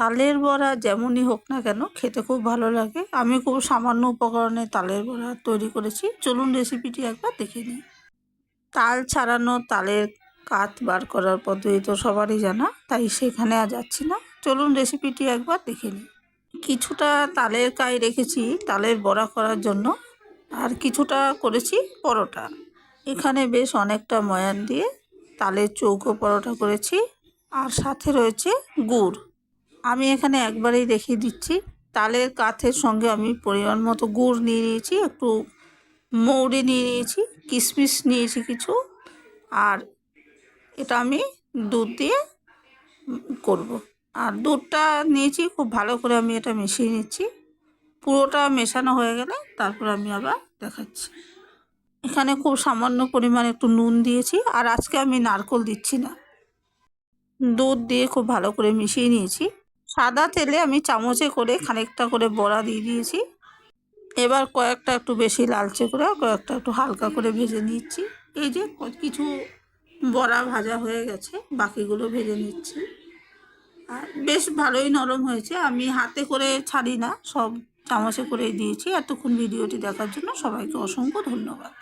তালের বড়া যেমনই হোক না কেন খেতে খুব ভালো লাগে। আমি খুব সামান্য উপকরণে তালের বড়া তৈরি করেছি। চলুন রেসিপিটি একবার দেখে নিই। তাল ছাড়ানো তালের কাত বার করার পদ্ধতি তো সবারই জানা, তাই সেখানে আর যাচ্ছি না। চলুন রেসিপিটি একবার দেখে নিই। কিছুটা তালের কাই রেখেছি তালের বড়া করার জন্য, আর কিছুটা করেছি পরোটা। এখানে বেশ অনেকটা ময়ান দিয়ে তালের চৌকো পরোটা করেছি, আর সাথে রয়েছে গুড়। আমি এখানে একবারেই দেখিয়ে দিচ্ছি। তালের কাথের সঙ্গে আমি পরিমাণ মতো গুড় নিয়ে নিয়েছি, একটু মৌরি নিয়ে নিয়েছি, কিশমিশ নিয়েছি কিছু, আর এটা আমি দুধ দিয়ে করব। আর দুধটা নিয়েছি, খুব ভালো করে আমি এটা মিশিয়ে নিচ্ছি। পুরোটা মেশানো হয়ে গেলে তারপর আমি আবার দেখাচ্ছি। এখানে খুব সামান্য পরিমাণ একটু নুন দিয়েছি, আর আজকে আমি নারকল দিচ্ছি না। দুধ দিয়ে খুব ভালো করে মিশিয়ে নিয়েছি। সাদা তেলে আমি চামচে করে খানিকটা করে বড়া দিয়ে দিয়েছি। এবার কয়েকটা একটু বেশি লালচে করে কয়েকটা একটু হালকা করে ভেজে নিচ্ছি। এই যে কিছু বড়া ভাজা হয়ে গেছে, বাকিগুলো ভেজে নিচ্ছি। আর বেশ ভালোই নরম হয়েছে। আমি হাতে করে ছাড়ি না, সব চামচে করেই দিয়েছি। এতক্ষণ ভিডিওটি দেখার জন্য সবাইকে অসংখ্য ধন্যবাদ।